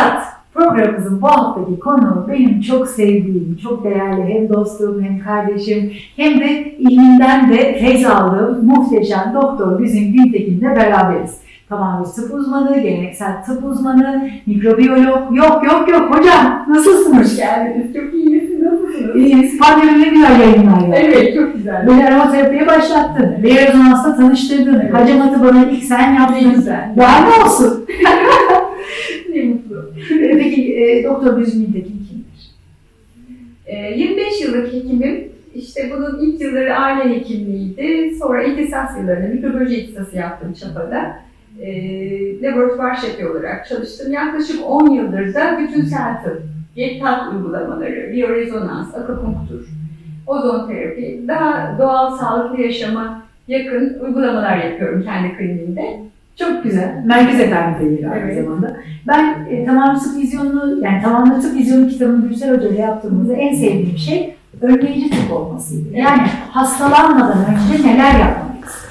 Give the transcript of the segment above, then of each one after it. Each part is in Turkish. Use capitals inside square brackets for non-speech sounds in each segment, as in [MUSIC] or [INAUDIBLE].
Fakat programımızın bu haftaki konuğu benim çok sevdiğim, çok değerli hem dostum hem kardeşim hem de ilminden de feyz aldığım muhteşem Doktor Güzin Güntekin'le beraberiz. Tamamen tıp uzmanı, geleneksel tıp uzmanı, mikrobiyolog. Yok yok yok hocam nasılsınız? Hoş geldiniz. Çok. Nasılsınız? İyiyiz. Pandemi ne güzel yayınlar yaptın. Evet, çok güzel. Beni aromaterapiye başlattın. Rezonansla tanıştırdın. Evet. Hacamatı bana ilk sen yaptın. güzel. Daha ne olsun? [LAUGHS] Peki e, Doktor Güzin Güntekin kimdir? Ee, 25 yıllık hekimim. İşte bunun ilk yılları aile hekimliğiydi. Sonra ihtisas yıllarında mikrobiyoloji ihtisası yaptım Çapa'da. Ee, laboratuvar şefi olarak çalıştım. Yaklaşık 10 yıldır da bütünsel tıp, GETAT uygulamaları, biyorezonans, akupunktur, ozon terapi, daha doğal sağlıklı yaşama yakın uygulamalar yapıyorum kendi kliniğimde. Çok güzel. Merkez Efendi'yle aynı Evet. zamanda. Ben e, tamamlı tıp vizyonunu, yani tamamlı tıp vizyonu kitabını Gülsel Hoca ile yaptığımızda en sevdiğim şey önleyici tıp olmasıydı. Evet. Yani hastalanmadan önce neler yapmalıyız?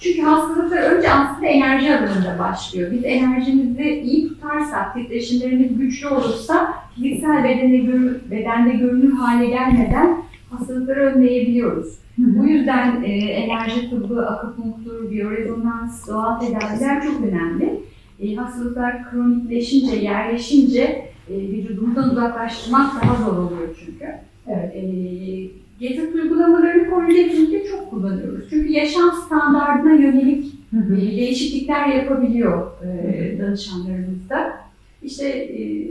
Çünkü hastalıklar önce aslında enerji alanında başlıyor. Biz enerjimizi iyi tutarsak, titreşimlerimiz güçlü olursa fiziksel bedende, görü- bedende görünür hale gelmeden hastalıkları önleyebiliyoruz. Bu yüzden e, enerji tıbbı, akupunktur, biyorezonans, doğal tedaviler çok önemli. E, hastalıklar kronikleşince, yerleşince e, vücudumuzdan uzaklaştırmak daha zor oluyor çünkü. Evet. E, Getit uygulamalarını koruyucu çok kullanıyoruz. Çünkü yaşam standartına yönelik Hı hı. e, değişiklikler yapabiliyor e, danışanlarımız da. İşte e,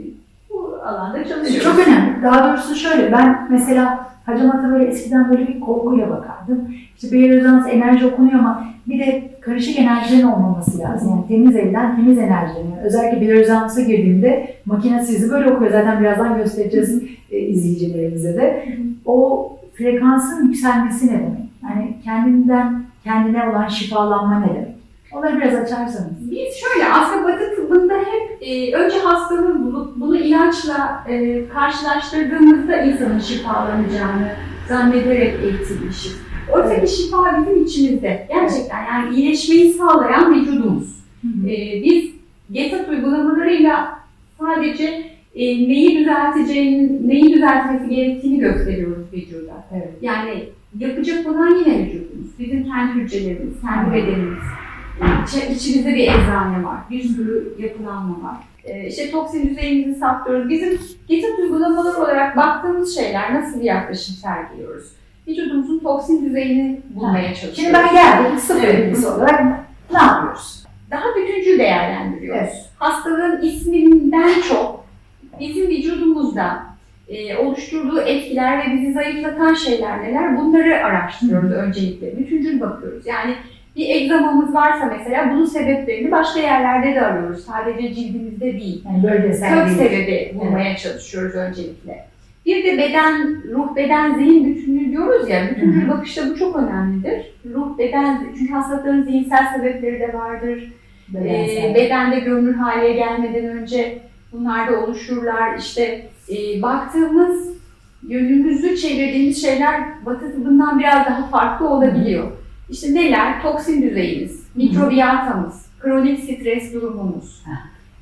alanda çalışıyoruz. Çok önemli. Daha doğrusu şöyle, ben mesela Hacamat'a böyle eskiden böyle bir korkuyla bakardım. İşte bir rezonans enerji okunuyor ama bir de karışık enerjilerin olmaması lazım. Yani temiz elden temiz enerjilerin. Yani özellikle bir rezonansa girdiğimde makine sizi böyle okuyor. Zaten birazdan göstereceğiz e, izleyicilerimize de. O frekansın yükselmesi ne demek? Yani kendinden kendine olan şifalanma ne demek? Onları biraz açarsanız. Biz şöyle aslında batı tıbbında hep e, önce hastanın bunu, bunu ilaçla e, karşılaştırdığımızda insanın şifalanacağını zannederek eğitilmişiz. Oysa ki şifa bizim içimizde. Gerçekten yani iyileşmeyi sağlayan vücudumuz. E, biz GETAT uygulamalarıyla sadece e, neyi düzelteceğini, neyi düzeltmesi gerektiğini gösteriyoruz vücuda. Evet. Yani yapacak olan yine vücudumuz. Bizim kendi hücrelerimiz, kendi bedenimiz. İçi- İçimizde bir eczane var, bir sürü yapılanma var. Ee, işte toksin düzeyimizi saptıyoruz. Bizim GETAT uygulamaları olarak baktığımız şeyler nasıl bir yaklaşım sergiliyoruz? Vücudumuzun toksin düzeyini bulmaya çalışıyoruz. Şimdi ben geldim sıfır Evet. olarak ne yapıyoruz? daha bütüncül değerlendiriyoruz. Evet. Hastalığın isminden çok bizim vücudumuzda e, oluşturduğu etkiler ve bizi zayıflatan şeyler neler bunları araştırıyoruz öncelikle. Bütüncül bakıyoruz. Yani bir egzamamız varsa mesela bunun sebeplerini başka yerlerde de arıyoruz. Sadece cildimizde değil. Yani bölgesel Kök değil. sebebi bulmaya çalışıyoruz öncelikle. Bir de beden, ruh, beden, zihin bütünlüğü diyoruz ya. Hı hı. bakışta bu çok önemlidir. Ruh, beden, çünkü hastalıkların zihinsel sebepleri de vardır. Bedensel. Ee, bedende görünür hale gelmeden önce bunlar da oluşurlar. İşte e, baktığımız, yönümüzü çevirdiğimiz şeyler batı tıbbından biraz daha farklı olabiliyor. İşte neler? Toksin düzeyimiz, mikrobiyatamız, kronik stres durumumuz,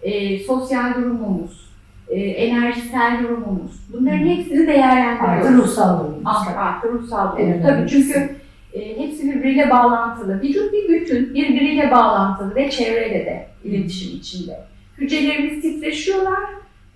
e, sosyal durumumuz, e, enerjisel durumumuz. Bunların hepsini Artı değerlendiriyoruz. ruhsal durumumuz. Artı, artı ruhsal durum. Evet, Tabii çünkü e, hepsi birbiriyle bağlantılı. Vücut bir bütün, birbiriyle bağlantılı ve çevreyle de iletişim içinde. Hücrelerimiz titreşiyorlar,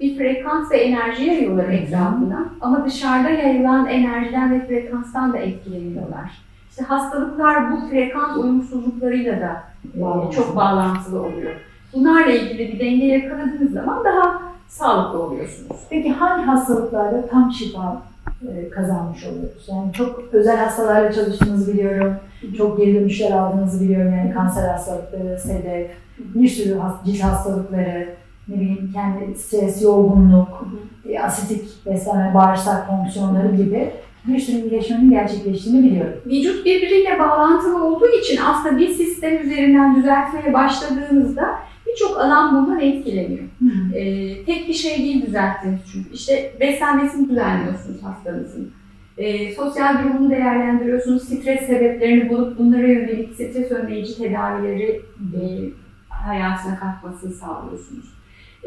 bir frekans ve enerji yayıyorlar etrafına ama dışarıda yayılan enerjiden ve frekanstan da etkileniyorlar. İşte hastalıklar bu frekans uyumsuzluklarıyla da e, Bağlantılı. çok bağlantılı oluyor. Bunlarla ilgili bir denge yakaladığınız zaman daha sağlıklı oluyorsunuz. Peki hangi hastalıklarda tam şifa e, kazanmış oluyoruz? Yani çok özel hastalarla çalıştığınızı biliyorum. Çok geri dönüşler aldığınızı biliyorum. Yani kanser hastalıkları, sedef, bir sürü cilt hastalıkları, ne bileyim kendi stres, yorgunluk, e, asitik beslenme, bağırsak fonksiyonları gibi bir sürü iyileşmenin gerçekleştiğini biliyorum. Vücut birbiriyle bağlantılı olduğu için aslında bir sistem üzerinden düzeltmeye başladığınızda birçok alan bundan etkileniyor. Ee, tek bir şey değil düzelttiğiniz çünkü. İşte beslenmesini düzenliyorsunuz hastanızın. Ee, sosyal durumunu değerlendiriyorsunuz, stres sebeplerini bulup bunlara yönelik stres önleyici tedavileri e, hayatına katmasını sağlıyorsunuz.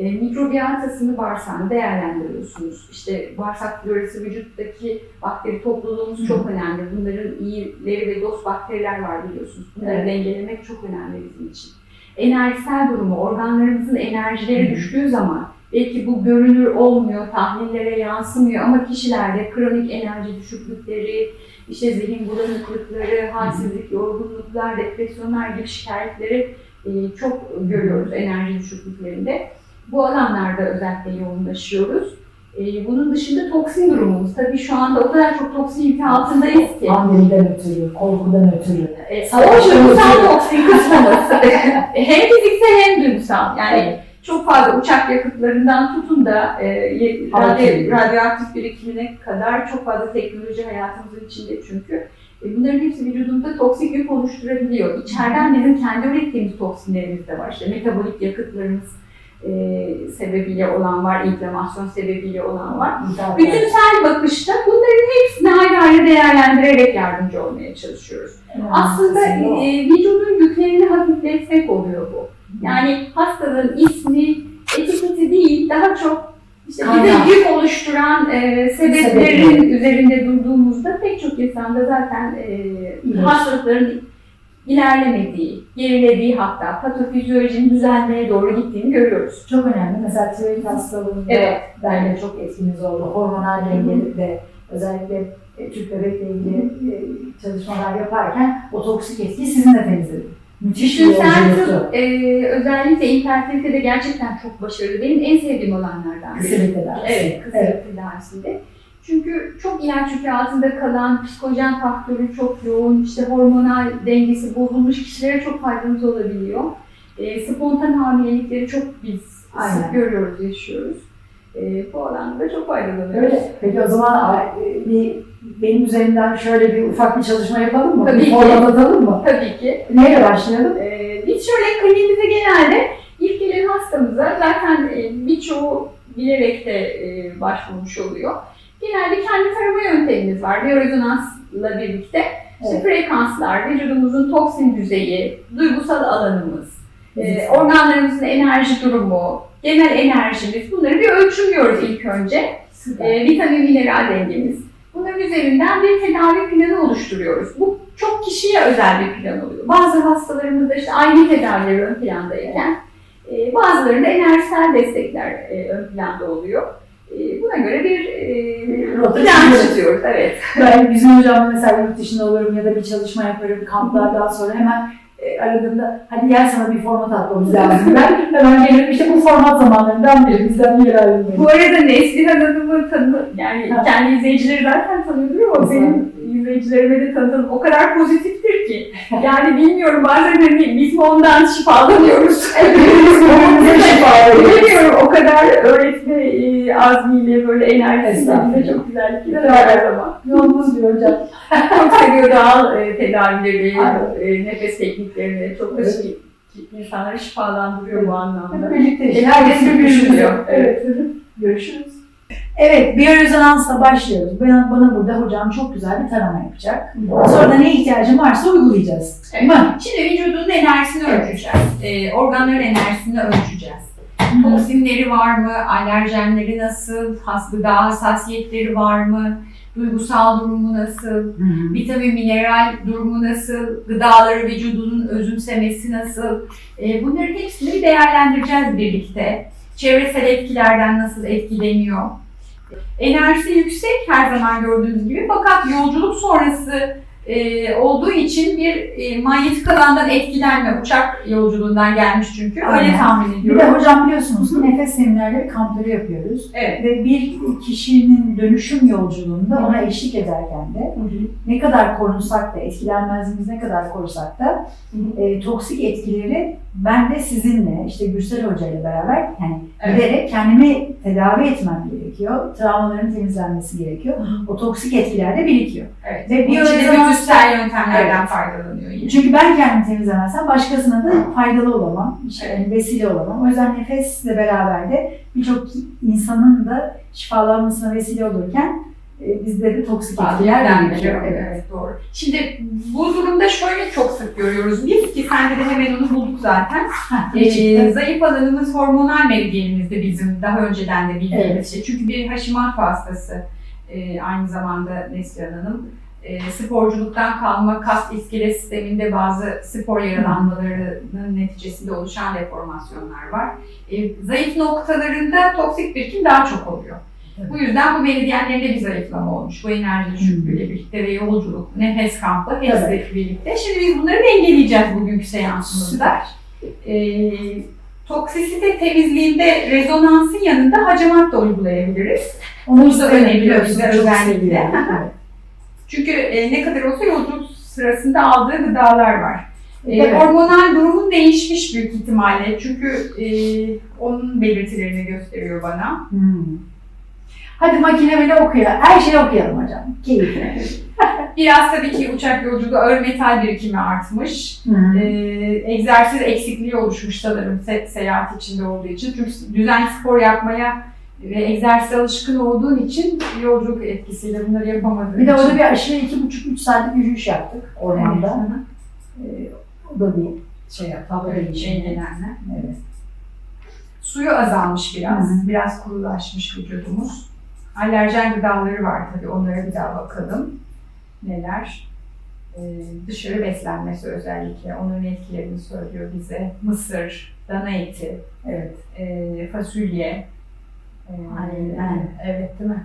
E, mikrobiyatasını bağırsağını değerlendiriyorsunuz. İşte bağırsak florası vücuttaki bakteri topluluğumuz çok önemli. Bunların iyileri ve dost bakteriler var biliyorsunuz. Bunları Evet. dengelemek çok önemli bizim için. Enerjisel durumu, organlarımızın enerjileri Hı. düştüğü zaman belki bu görünür olmuyor, tahlillere yansımıyor ama kişilerde kronik enerji düşüklükleri, işte zihin bulanıklıkları, halsizlik, yorgunluklar, depresyonlar gibi şikayetleri e, çok görüyoruz enerji düşüklüklerinde. Bu alanlarda özellikle yoğunlaşıyoruz. E, bunun dışında toksin durumumuz. Tabii şu anda o kadar çok toksin yükü altındayız ki. Pandemiden ötürü, korkudan ötürü. E, Savaş duygusal toksin kısmımız. [LAUGHS] hem fiziksel hem duygusal. Yani çok fazla uçak yakıtlarından tutun da e, radyo, radyoaktif birikimine kadar çok fazla teknoloji hayatımızın içinde çünkü. E, bunların hepsi vücudumuzda toksik yük oluşturabiliyor. İçeriden bizim kendi ürettiğimiz toksinlerimiz de var. İşte metabolik yakıtlarımız e, sebebiyle olan var, inflamasyon sebebiyle olan var. İntihar Bütünsel bakışta bunların hepsini ayrı ayrı değerlendirerek yardımcı olmaya çalışıyoruz. Aslında o. e, vücudun yüklerini hafifletmek oluyor bu. Yani hastalığın ismi, etiketi değil, daha çok işte bize yük oluşturan e, sebeplerin Sebepleri. üzerinde durduğumuzda pek çok insanda zaten e, hastalıkların ilerlemediği, gerilediği hatta patofizyolojinin düzelmeye doğru gittiğini görüyoruz. Çok önemli. Mesela tiroid hastalığında Evet. bence çok etkimiz oldu. Hormonal dengeli de özellikle e, tüp bebekle ilgili e, çalışmalar yaparken o toksik etkiyi sizin de temizledi. Müthiş bir yolculuktu. e, özellikle infertilitede gerçekten çok başarılı. Benim en sevdiğim olanlardan biri. Kısır tedavisi. Evet, kısır Evet. tedavisinde. Çünkü çok ilaç yükü altında kalan, psikojen faktörü çok yoğun, işte hormonal dengesi bozulmuş kişilere çok faydamız olabiliyor. E, spontan hamilelikleri çok biz Aynen. sık görüyoruz, yaşıyoruz. E, bu alanda da çok faydalanıyoruz. Öyle. Peki o zaman e, bir benim üzerimden şöyle bir ufak bir çalışma yapalım mı? Tabii bir ki. format atalım mı? Tabii ki. Neyle başlayalım? Ee, biz şöyle kliniğimize genelde ilk gelen hastamıza zaten e, birçoğu bilerek de e, başvurmuş oluyor. Genelde kendi tarama yöntemimiz var. Biyorezonansla birlikte işte Evet. frekanslar, vücudumuzun toksin düzeyi, duygusal alanımız, e, organlarımızın enerji durumu, genel enerjimiz bunları bir ölçümlüyoruz ilk önce. E, vitamin mineral dengemiz. Bunların üzerinden bir tedavi planı oluşturuyoruz. Bu çok kişiye özel bir plan oluyor. Bazı hastalarımızda işte aynı tedaviler ön plandayken e, bazılarında enerjisel destekler e, ön planda oluyor. E, buna göre bir e, Rota plan. Evet. [LAUGHS] Ben bizim hocamla mesela yurt dışında olurum ya da bir çalışma yaparım kamplardan sonra hemen e, aradığımda hadi gel sana bir format atmamız lazım. [LAUGHS] Ben hemen gelirim işte bu format zamanlarından biri bizden bir yer ayrılmayın. Bu arada Neslihan Hanım'ı tanı, yani kendi izleyicileri zaten tanıyordur ama benim izleyicilerime de tanıdığım o kadar pozitiftir ki. Yani bilmiyorum bazen hani biz ondan şifalanıyoruz. [LAUGHS] veriyoruz. [LAUGHS] Bilmiyorum o kadar öğretme e, azmiyle böyle enerjisiyle bize çok güzellikler var her zaman. Yolumuz bir hocam. [LAUGHS] Çok seviyor doğal e, tedavileri, e, nefes tekniklerini. Çok da Evet. şi- insanları şifalandırıyor bu anlamda. Hep birlikte Hep herkes birbirimize. düşünüyor. Evet. Görüşürüz. Evet, biyorezonansla başlıyoruz. Ben, bana burada hocam çok güzel bir tarama yapacak. Sonra da ne ihtiyacım varsa uygulayacağız. Değil mi? Şimdi vücudun enerjisini ölçeceğiz. E, organların enerjisini ölçeceğiz. Toksinleri var mı? Alerjenleri nasıl? Has gıda hassasiyetleri var mı? Duygusal durumu nasıl? Vitamin, mineral durumu nasıl? Gıdaları vücudunun özümsemesi nasıl? E, bunların hepsini değerlendireceğiz birlikte. Çevresel etkilerden nasıl etkileniyor? Enerjisi yüksek her zaman gördüğünüz gibi fakat yolculuk sonrası e, olduğu için bir e, manyetik alandan etkilenme, uçak yolculuğundan gelmiş çünkü. Öyle Aynen. tahmin Bir de ediyorum. hocam biliyorsunuz ki nefes seminerleri kampları yapıyoruz. Evet. Ve bir kişinin dönüşüm yolculuğunda ona eşlik ederken de ne kadar korunsak da, etkilenmezliğimiz ne kadar korusak da e, toksik etkileri ben de sizinle, işte Gürsel Hoca ile beraber yani Evet. giderek kendimi tedavi etmem gerekiyor. Travmaların temizlenmesi gerekiyor. O toksik etkiler de birikiyor. Evet. Ve için de biyorezonans- bütünsel yöntemlerden faydalanıyor yine. Çünkü ben kendimi temizlemezsem başkasına da faydalı olamam, işte Evet. vesile olamam. O yüzden nefesle beraber de birçok insanın da şifalanmasına vesile olurken e, bizde de toksik etkiler birikiyor. Evet. evet doğru. Şimdi bu durumda şöyle çok sık görüyoruz biz ki sende de hemen onu bulduk zaten. Ha, Ee, zayıf alanımız hormonal meridyenimizde bizim daha önceden de bildiğimiz Evet. şey. Çünkü bir Hashimoto hastası e, aynı zamanda Neslihan Hanım. E, sporculuktan kalma kas iskelet sisteminde bazı spor yaralanmalarının neticesinde oluşan deformasyonlar var. E, zayıf noktalarında toksik birikim daha çok oluyor. Bu yüzden bu meridyenlerinde bir zayıflama olmuş. Bu enerji düşüklüğüyle birlikte ve yolculuk, nefes kampı hepsi Evet. birlikte. Şimdi biz bunları dengeleyeceğiz bugünkü seansımızda. Süper. E, toksisite temizliğinde rezonansın yanında hacamat da uygulayabiliriz. Onu da önemli bize özellikle. [LAUGHS] Çünkü e, ne kadar olsa yolculuk sırasında aldığı gıdalar var. E, Evet. Hormonal durumun değişmiş büyük ihtimalle. Çünkü e, onun belirtilerini gösteriyor bana. Hmm. Hadi makine bile okuyor. Her şeyi okuyalım hocam. Keyifli. [LAUGHS] Biraz tabii ki uçak yolculuğu ağır metal birikimi artmış. Hmm. E, egzersiz eksikliği oluşmuş sanırım se- seyahat içinde olduğu için. Çünkü düzenli spor yapmaya ve egzersiz alışkın olduğun için yolculuk etkisiyle bunları yapamadığın Bir de için. orada bir aşırı iki buçuk üç saatlik yürüyüş yaptık ormanda. Evet. Ee, o da bir şey yap, hava Evet, değişimi. engellenme. Evet. Suyu azalmış biraz. Hı. Biraz kurulaşmış vücudumuz. Alerjen gıdaları var tabii. Onlara bir daha bakalım. Neler? Ee, dışarı beslenmesi özellikle. Onların etkilerini söylüyor bize. Mısır, dana eti, Evet. e, fasulye. e, Aynen. Evet değil mi?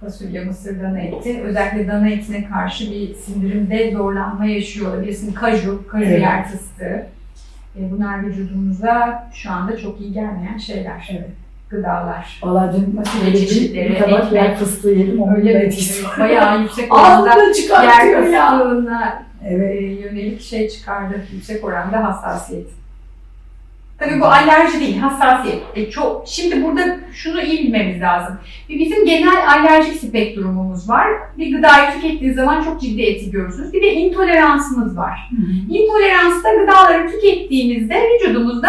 Fasulye, mısır, dana eti. Özellikle dana etine karşı bir sindirimde zorlanma yaşıyor olabilirsin. Kaju, kaju Evet. yer fıstığı. E, bunlar vücudumuza şu anda çok iyi gelmeyen şeyler. Evet. Gıdalar. Valla dün Fasulye böyle bir, tabak yer fıstığı yedim. Onun Öyle da etkisi var. bayağı yüksek oranda yer fıstığına e, Evet. yönelik şey çıkardı. Yüksek oranda hassasiyet. Tabii bu alerji değil, hassasiyet. E, çok, şimdi burada şunu iyi bilmemiz lazım. Bir Bizim genel alerjik spektrumumuz var. Bir gıdayı tükettiği zaman çok ciddi etki görürsünüz. Bir de intoleransımız var. Hı. İntoleransta gıdaları tükettiğimizde vücudumuzda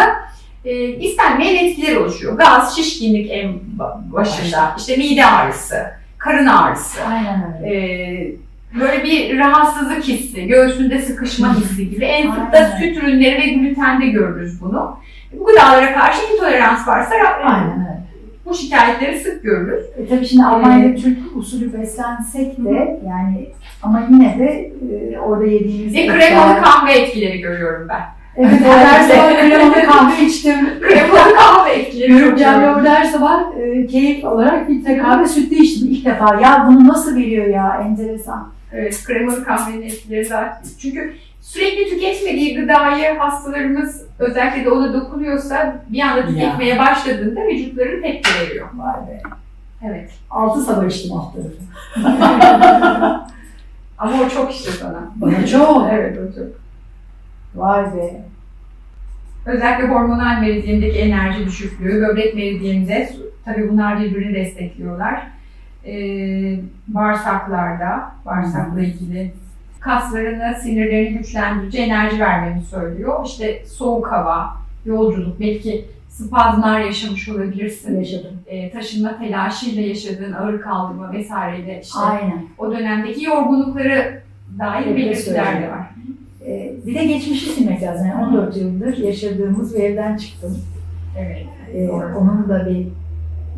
e, istenmeyen etkiler oluşuyor. Gaz, şişkinlik en ba- başında, işte mide ağrısı, karın ağrısı, Aynen öyle. e, böyle bir rahatsızlık hissi, göğsünde sıkışma hissi gibi. En sık da süt ürünleri ve glutende görürüz bunu. Bu gıdalara karşı intolerans varsa Aynen öyle. bu şikayetleri sık görürüz. E tabii şimdi Almanya'da Türk usulü beslensek de yani ama yine de e, orada yediğimiz Ve kremalı kahve etkileri görüyorum ben. Evet, her sabah kremalı kahve içtim. Kremalı kahve Görümcemle görüyorum. orada her sabah e, keyif olarak filtre kahve sütlü içtim ilk defa. Ya bunu nasıl veriyor ya enteresan. Evet, kremalı kahvenin etkileri daha Çünkü sürekli tüketmediği gıdayı hastalarımız özellikle de ona dokunuyorsa bir anda tüketmeye başladığında vücutları tepki veriyor. Vay be. Evet. Altı sabah içtim tarafı. [LAUGHS] Ama o çok işte sana. Bana çok. Evet o çok. Vay be. Özellikle hormonal meridyendeki enerji düşüklüğü, böbrek meridyeninde tabii bunlar birbirini destekliyorlar. Ee, bağırsaklarda, bağırsakla ilgili kaslarına, sinirlerini güçlendirici enerji vermeni söylüyor. İşte soğuk hava, yolculuk, belki spazmlar yaşamış olabilirsin. Yaşadım. Ee, taşınma telaşıyla yaşadığın ağır kaldırma vesaireyle işte Aynen. o dönemdeki yorgunlukları dair belirtiler de var. E, bir de geçmişi silmek lazım. Yani 14 yıldır yaşadığımız bir evden çıktım. Evet. E, onun da bir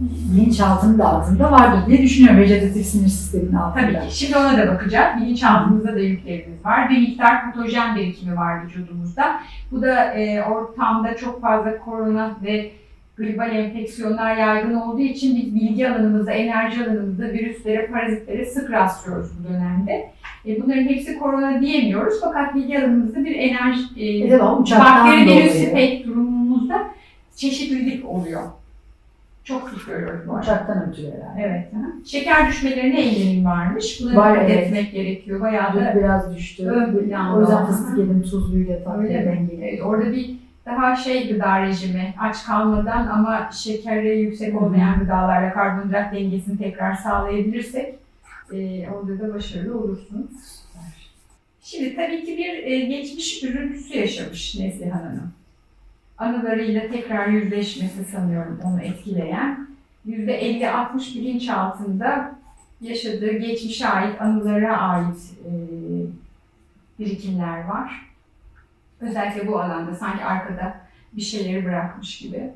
bilinçaltının da altında vardır diye düşünüyorum vejetatif sinir sisteminin altında. Tabii ki. Şimdi ona da bakacağız. Bilinçaltımızda da yüklerimiz var. Bir miktar patojen birikimi var vücudumuzda. Bu da e, ortamda çok fazla korona ve gribal enfeksiyonlar yaygın olduğu için biz bilgi alanımızda, enerji alanımızda virüslere, parazitlere sık rastlıyoruz bu dönemde. E, bunların hepsi korona diyemiyoruz fakat bilgi alanımızda bir enerji, e, uçaktan bakteri virüs spektrumumuzda çeşitlilik oluyor. Çok sık görüyoruz bu. Uçaktan ötürü herhalde. Evet. hı. Şeker düşmelerine eğilim varmış. Buna Var, evet. etmek gerekiyor. Bayağı da biraz düştü. O yüzden fıstık yedim tuzluyla tatlı öyle mi? dengeli. Evet, orada bir daha şey gıda rejimi, aç kalmadan ama şekeri yüksek olmayan gıdalarla karbonhidrat dengesini tekrar sağlayabilirsek e, orada da başarılı olursunuz. Şimdi tabii ki bir e, geçmiş üzüntüsü yaşamış Neslihan Hanım. Anılarıyla tekrar yüzleşmesi sanıyorum onu etkileyen. %50-60 bilinçaltında yaşadığı geçmişe ait, anılara ait e, birikimler var. Özellikle bu alanda sanki arkada bir şeyleri bırakmış gibi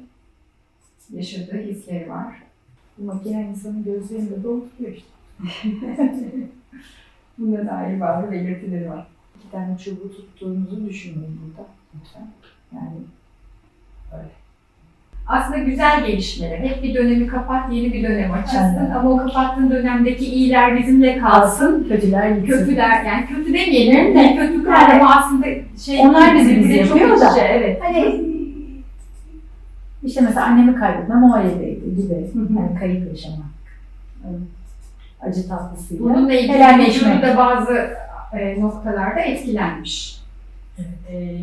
yaşadığı hisleri var. Bu makine insanın gözlerini de dolduruyor işte. [LAUGHS] Buna dair bazı belirtileri var. İki tane çubuğu tuttuğunuzu düşünmeyin burada. Lütfen. Yani Aslında güzel gelişmeler. Hep bir dönemi kapat, yeni bir dönem. Aynen. Ama o kapattığın dönemdeki iyiler bizimle kalsın. kötüler gitsin. Kötüler, yani kötü demeyelim de kötüler Evet. ama aslında şey Onlar bizi çok yapıyor da. içe, Evet. Hani işte mesela annemi kaybetmem o evdeydi gibi. Hı hı. Yani kayıp yaşamak. Evet. Acı tatlısıyla. Bununla ilgili da bazı e, noktalarda etkilenmiş. Evet. E,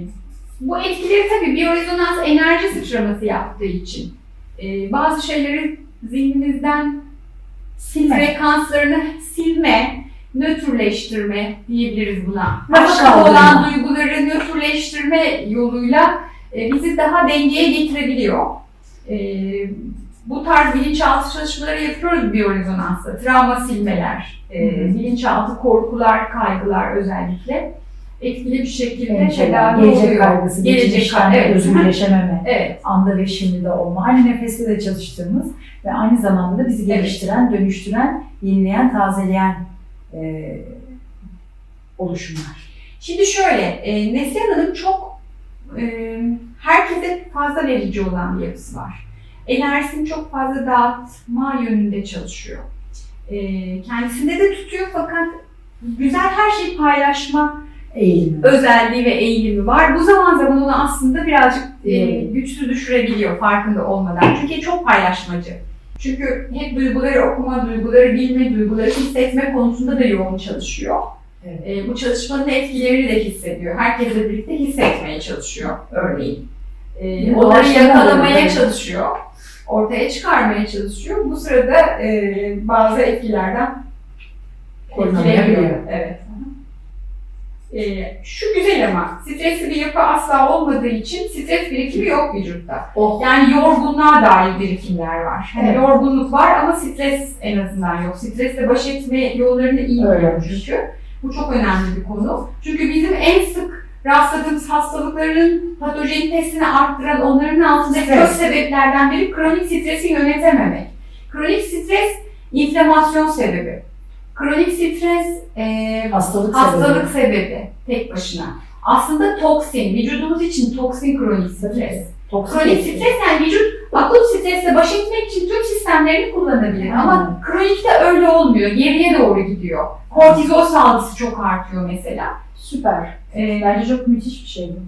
bu etkileri tabii biyorezonans enerji sıçraması yaptığı için e, bazı şeyleri zihnimizden Silme. frekanslarını silme, nötrleştirme diyebiliriz buna. Kaldırma. olan duyguları nötrleştirme yoluyla e, bizi daha dengeye getirebiliyor. E, bu tarz bilinçaltı çalışmaları yapıyoruz biyorezonansta. Travma silmeler, e, bilinçaltı korkular, kaygılar özellikle etkili bir şekilde tedavi gelecek oluyor. kaygısı, Gelecek kaygısı. Evet. özgürleşememe, Evet. anda ve şimdide olma. Aynı nefeste de çalıştığımız ve aynı zamanda da bizi Evet. geliştiren, dönüştüren, yenileyen, tazeleyen e, oluşumlar. Şimdi şöyle, e, Neslihan Hanım çok e, herkese fazla verici olan bir yapısı var. Enerjisini çok fazla dağıtma yönünde çalışıyor. E, kendisinde de tutuyor fakat güzel her şeyi paylaşma Eğilimi. özelliği ve eğilimi var. Bu zaman zaman onu aslında birazcık e, güçsüz düşürebiliyor farkında olmadan. Çünkü çok paylaşmacı. Çünkü hep duyguları okuma, duyguları bilme, duyguları hissetme konusunda da yoğun çalışıyor. Evet. E, bu çalışmanın etkilerini de hissediyor. Herkesle birlikte hissetmeye çalışıyor örneğin. E, Bir onları yakalamaya çalışıyor. Ortaya çıkarmaya çalışıyor. Bu sırada e, bazı etkilerden etkileniyor. Evet. E, şu güzel ama stresli bir yapı asla olmadığı için stres birikimi yok vücutta. Oh. Yani yorgunluğa dair birikimler var. Hani Evet. yorgunluk var ama stres en azından yok. Stresle baş etme yollarını iyi biliyor çünkü. Bu çok önemli bir konu. Çünkü bizim en sık rastladığımız hastalıkların patojenitesini arttıran, onların altındaki Stres. kök sebeplerden biri kronik stresi yönetememek. Kronik stres inflamasyon sebebi. Kronik stres e, Hastalık, hastalık sebebi. sebebi tek başına. Aslında toksin, vücudumuz için toksin kronik stres. Toksik Kronik stres yani vücut akut stresle baş etmek için tüm sistemlerini kullanabilir. Ama kronikte öyle olmuyor. Geriye doğru gidiyor. Kortizol salgısı çok artıyor mesela. Süper. Ee, Bence çok müthiş bir şey bu.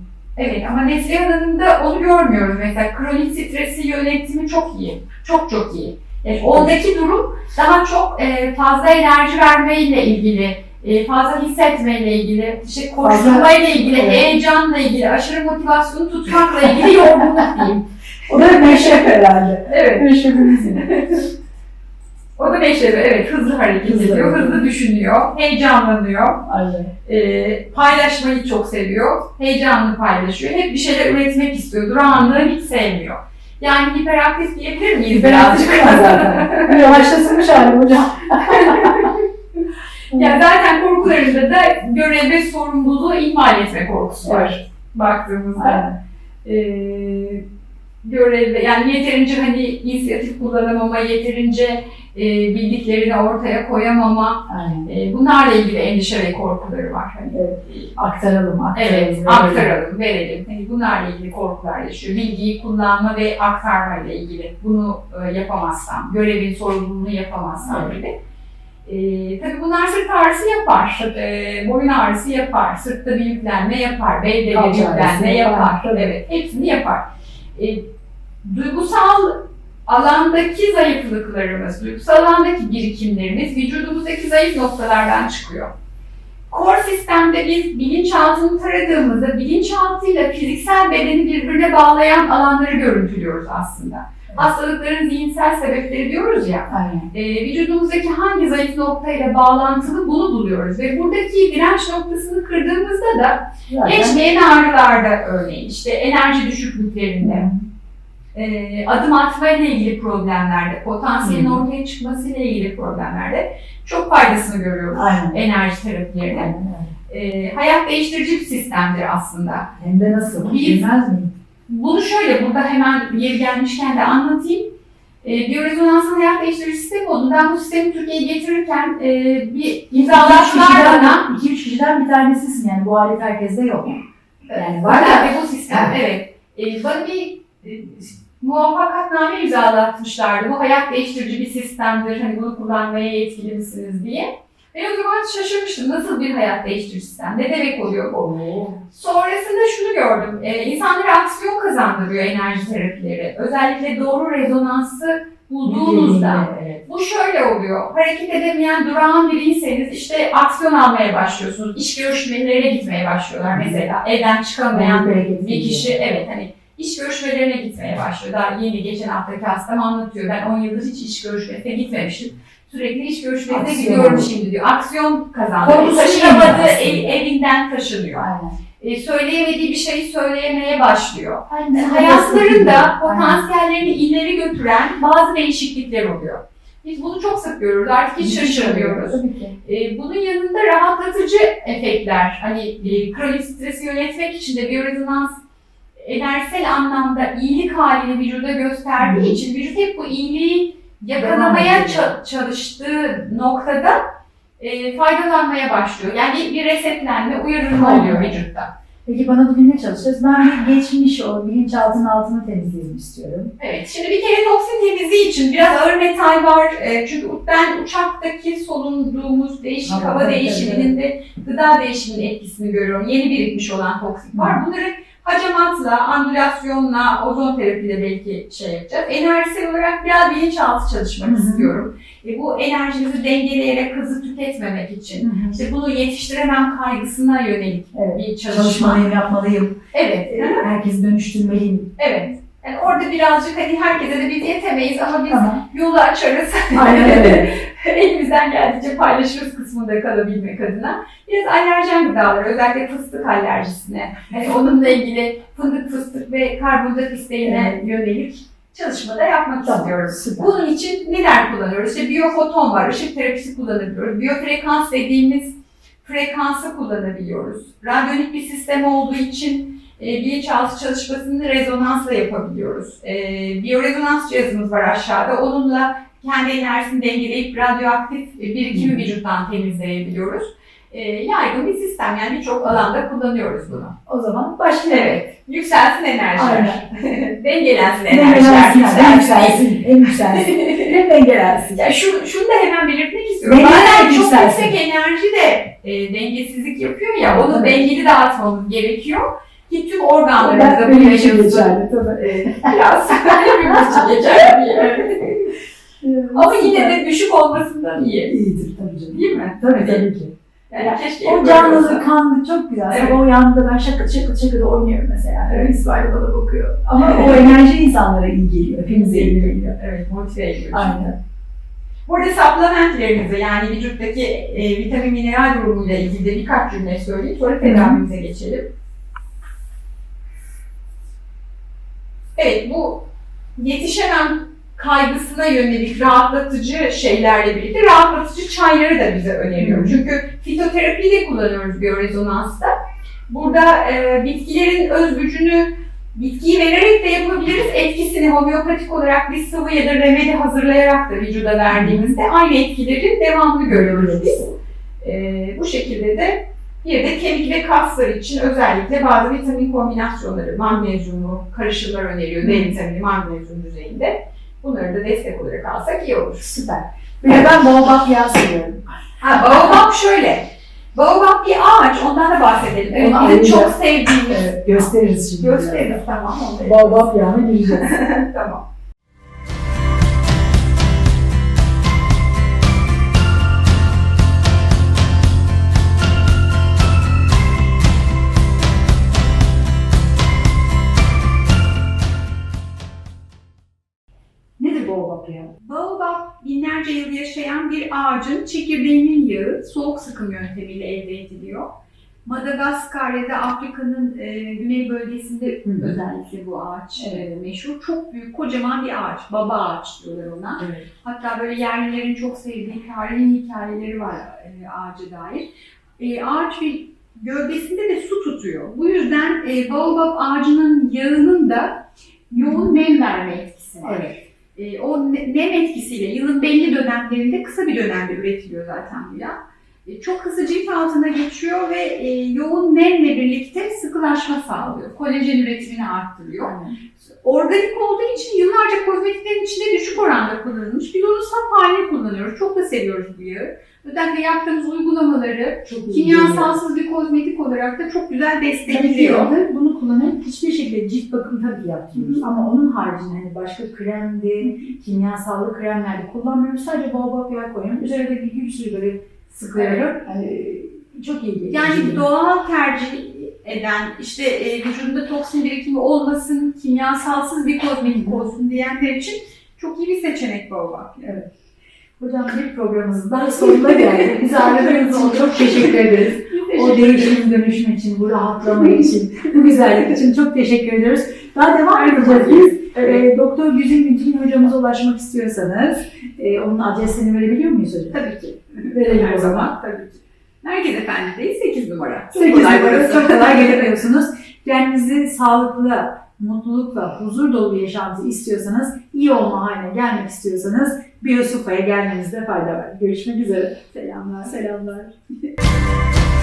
evet ama Neslihan Hanım'da onu görmüyoruz. Mesela kronik stresi yönetimi çok iyi. Çok çok iyi. Yani ondaki durum daha çok e, fazla enerji vermeyle ilgili, e, fazla hissetmeyle ilgili, işte koşturmayla ilgili, Evet. heyecanla ilgili, aşırı motivasyonu tutmakla ilgili yorgunluk diyeyim. O da meşrep herhalde. Evet. Meşrepimizin. [LAUGHS] O da neşeli, evet hızlı hareket Hızlı ediyor, hareket. hızlı düşünüyor, heyecanlanıyor, Aynen. e, paylaşmayı çok seviyor, heyecanlı paylaşıyor, hep bir şeyler üretmek istiyor, durağanlığı hiç sevmiyor. Yani hiperaktif diyebilir miyiz birazcık? var zaten. [LAUGHS] Yavaşlatılmış hali hocam. [LAUGHS] ya zaten korkularında da görev ve sorumluluğu ihmal etme korkusu var baktığımızda. Aynen. e, görevde yani yeterince hani inisiyatif kullanamama, yeterince e, bildiklerini ortaya koyamama, Aynen. e, bunlarla ilgili endişe ve korkuları var. Hani, Evet. Aktaralım, aktaralım. Evet, verelim. aktaralım, verelim. Hani bunlarla ilgili korkular yaşıyor. Bilgiyi kullanma ve aktarma ile ilgili. Bunu e, yapamazsam, görevin sorumluluğunu yapamazsam Evet. gibi. E, tabii bunlar sırt ağrısı yapar, e, boyun ağrısı yapar, sırtta bir yüklenme yapar, belde bir yüklenme yapar, tabii. Evet, hepsini yapar. E, duygusal alandaki zayıflıklarımız, duygusal alandaki birikimlerimiz vücudumuzdaki zayıf noktalardan çıkıyor. Core sistemde biz bilinçaltını taradığımızda bilinçaltıyla fiziksel bedeni birbirine bağlayan alanları görüntülüyoruz aslında. Hastalıkların zihinsel sebepleri diyoruz ya, Aynen. e, vücudumuzdaki hangi zayıf noktayla bağlantılı bunu buluyoruz ve buradaki direnç noktasını kırdığımızda da Zaten geçmeyen ağrılarda örneğin işte enerji düşüklüklerinde, e, adım atma ile ilgili problemlerde, potansiyelin Hı. ortaya çıkması ile ilgili problemlerde çok faydasını görüyoruz Aynen. enerji terapilerine. E, hayat değiştirici bir sistemdir aslında. Hem de nasıl? Bilmez miyim? Bunu şöyle burada hemen yeri gelmişken de anlatayım. E, biyorezonansın hayat değiştirici sistemi oldu. Ben bu sistemi Türkiye'ye getirirken e, bir imzalattılar bana. 2-3 kişiden bir tanesisin yani bu alet herkeste yok. Yani var da bu sistem evet. E, bana bir e, muvaffakatname imzalatmışlardı. Bu hayat değiştirici bir sistemdir. Hani bunu kullanmaya yetkili misiniz diye. Ve o zaman şaşırmıştım. Nasıl bir hayat değiştirici sistem? Ne demek oluyor bu? Oo. Sonrasında şunu gördüm. E, insanlara aksiyon kazandırıyor enerji terapileri. Özellikle doğru rezonansı bulduğunuzda. Evet. Bu şöyle oluyor. Hareket edemeyen, durağan biriyseniz işte aksiyon almaya başlıyorsunuz. İş görüşmelerine gitmeye başlıyorlar mesela. Evden çıkamayan bir kişi evet hani iş görüşmelerine gitmeye başlıyor. Daha yeni geçen haftaki hastam anlatıyor. Ben 10 yıldır hiç iş görüşmesine gitmemiştim. Sürekli iş görüşmesine Aksiyon gidiyorum şimdi diyor. Aksiyon kazandı. Korkusunu Taşınamadığı yeniyor ev, evinden taşınıyor. Aynen. E, söyleyemediği bir şeyi söyleyemeye başlıyor. Aynen. Hayatlarında Aynen. potansiyellerini ileri götüren bazı değişiklikler oluyor. Biz bunu çok sık görüyoruz. Artık hiç şaşırmıyoruz. E, bunun yanında rahatlatıcı efektler, hani e, kronik stresi yönetmek için de biyorezonans enerjisel anlamda iyilik halini vücuda gösterdiği için vücut hep bu iyiliği yakalamaya ça- çalıştığı noktada e, faydalanmaya başlıyor. Yani bir resetlenme, uyarılma oluyor vücutta. Peki bana bugün ne çalışacağız? Ben bir geçmiş o bilinçaltının altını temizleyelim istiyorum. Evet, şimdi bir kere toksin temizliği için biraz ağır metal var. E, çünkü ben uçaktaki solunduğumuz değişik Hava, hava tabii, değişiminin ve gıda değişiminin etkisini görüyorum. Yeni birikmiş olan toksin var. Bunları hacamatla, andülasyonla, ozon terapiyle belki şey yapacağız. Enerjisel olarak biraz bilinçaltı çalışmak Hı hı. istiyorum. E, bu enerjimizi dengeleyerek hızlı tüketmemek için. İşte bunu yetiştiremem kaygısına yönelik Evet. bir çalışma. Çalışmalıyım, yapmalıyım. Evet. Herkesi dönüştürmeliyim. Evet. Yani orada birazcık hani herkese de biz yetemeyiz ama biz Tamam. yolu açarız. [LAUGHS] Aynen öyle. [LAUGHS] Elimizden geldiğince paylaşırız kısmında kalabilmek adına. Biraz alerjen gıdalar, özellikle fıstık alerjisine, hani onunla ilgili fındık, fıstık ve karbonhidrat isteğine yönelik çalışmada yapmak Tamam. istiyoruz. Süper. Bunun için neler kullanıyoruz? İşte biyofoton var, ışık terapisi kullanabiliyoruz. Biyofrekans dediğimiz frekansı kullanabiliyoruz. Radyonik bir sistem olduğu için e, bilinçaltı çalışmasını rezonansla yapabiliyoruz. E, biyorezonans cihazımız var aşağıda. Onunla kendi enerjisini dengeleyip radyoaktif birikimi Hı. vücuttan temizleyebiliyoruz. E, yaygın bir sistem yani birçok alanda kullanıyoruz bunu. O zaman başlayalım. Evet. Yükselsin enerjiler. Aynen. [LAUGHS] Dengelensin Ne enerjiler. yükselsin, en Yükselsin. yükselsin, [LAUGHS] en yükselsin. Hep dengelensin. Ya şu, şunu da hemen belirtmek istiyorum. Bazen çok yükselsin. yüksek enerji de e, dengesizlik yapıyor ya, onu Evet. dengeli dağıtmamız gerekiyor. Ki tüm organlarımızda bu. E, Biraz [LAUGHS] için geçerli diye. Ama yine de düşük olmasından iyi. iyidir tabii canım. Değil mi? Tabii tabii ki. Yani keşke O böyle canlılık, olsa. kanlı çok güzel. Evet. Sabah uyandığımda ben şakır şakır şakır oynuyorum mesela. Evet. Evet. İsmail bana bakıyor. Ama o enerji insanlara iyi geliyor. Hepimize iyi geliyor. Evet, motive ediyor. Aynen. Burada supplementlerimize yani vücuttaki e, vitamin mineral durumuyla ilgili de birkaç cümle söyleyeyim. Sonra tedavimize geçelim. Evet bu yetişemem kaygısına yönelik rahatlatıcı şeylerle birlikte rahatlatıcı çayları da bize öneriyorum. Hı. Çünkü fitoterapiyi de kullanıyoruz biyorezonansta. Burada e, bitkilerin öz gücünü bitkiyi vererek de yapabiliriz. Etkisini homeopatik olarak bir sıvı ya da remedi hazırlayarak da vücuda verdiğimizde aynı etkilerin devamını görüyoruz biz. E, bu şekilde de bir de kemik ve kaslar için özellikle bazı vitamin kombinasyonları, magnezyumu, karışımlar öneriyor. D vitamini, magnezyum düzeyinde. Bunları da destek olarak alsak iyi olur. Süper. Bir de ben baobab yağı seviyorum. Ha, baobab şöyle. Baobab bir ağaç, ondan da bahsedelim. Evet, Onu bizim çok sevdiğimiz. Evet, gösteririz şimdi. Gösteririz, tamam. onu da Baobab yağına gireceğiz. [LAUGHS] tamam. Nedir baobab binlerce yıl yaşayan bir ağacın çekirdeğinin yağı soğuk sıkım yöntemiyle elde ediliyor. Madagaskar ya da Afrika'nın e, güney bölgesinde Hı özellikle bu ağaç Evet. e, meşhur. Çok büyük, kocaman bir ağaç. Baba ağaç diyorlar ona. Evet. Hatta böyle yerlilerin çok sevdiği tarihi hikayeleri var e, ağaca dair. E, ağaç ve gövdesinde de su tutuyor. Bu yüzden e, baobab ağacının yağının da yoğun nem verme etkisi var. Evet. E, o ne- nem etkisiyle yılın belli dönemlerinde kısa bir dönemde üretiliyor zaten bu yağ. E, çok hızlı cilt altına geçiyor ve e, yoğun nemle birlikte sıkılaşma sağlıyor. Kolajen üretimini arttırıyor. Organik olduğu için yıllarca kozmetiklerin içinde düşük oranda kullanılmış. Biz onu saf halini kullanıyoruz. Çok da seviyoruz bu yağı. Özellikle yaptığımız uygulamaları Çok kimyasalsız bir kozmetik olarak da çok güzel destekliyor. yıldır bunu kullanıp hiçbir şekilde cilt bakımı tabii yapmıyoruz. Ama onun haricinde hani başka kremdi, kimyasallı kremlerde kullanmıyoruz. Sadece baobab yağı koyuyorum. Üzerine de bir gül suyu böyle sıkıyorum. Yani çok iyi geliyor. Yani doğal tercih eden, işte e, vücudunda toksin birikimi olmasın, kimyasalsız bir kozmetik olsun diyenler için çok iyi bir seçenek baobab. yağı. Hocam bir programımızın daha sonuna geldik. Bizi ağırladığınız için çok teşekkür ederiz. O değişim dönüşüm için, bu rahatlama için, bu güzellik için çok teşekkür ediyoruz. Daha devam edeceğiz biz. Evet. Ee, Doktor Güzin Güncin hocamıza ulaşmak istiyorsanız e, onun adresini verebiliyor muyuz hocam? Tabii ki. Verelim Her o zaman. zaman. Tabii ki. Merkez Efendi'deyiz 8 numara. Çok 8 kolay numara çok kolay gelebiliyorsunuz. Kendinizi sağlıklı, mutlulukla, huzur dolu bir yaşantı istiyorsanız, iyi olma haline gelmek istiyorsanız Biyosufa'ya gelmenizde fayda var. Görüşmek üzere. Selamlar. Selamlar. [LAUGHS]